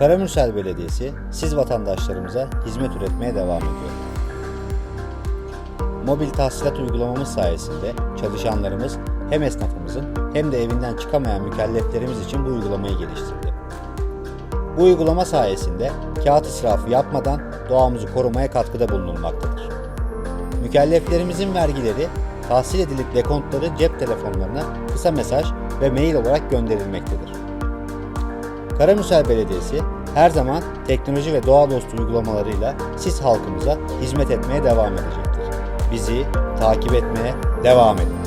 Karamürsel Belediyesi siz vatandaşlarımıza hizmet üretmeye devam ediyor. Mobil tahsilat uygulamamız sayesinde çalışanlarımız hem esnafımızın hem de evinden çıkamayan mükelleflerimiz için bu uygulamayı geliştirdi. Bu uygulama sayesinde kağıt israfı yapmadan doğamızı korumaya katkıda bulunulmaktadır. Mükelleflerimizin vergileri tahsil edilip dekontları cep telefonlarına kısa mesaj ve mail olarak gönderilmektedir. Karamürsel Belediyesi her zaman teknoloji ve doğa dostu uygulamalarıyla siz halkımıza hizmet etmeye devam edecektir. Bizi takip etmeye devam edin.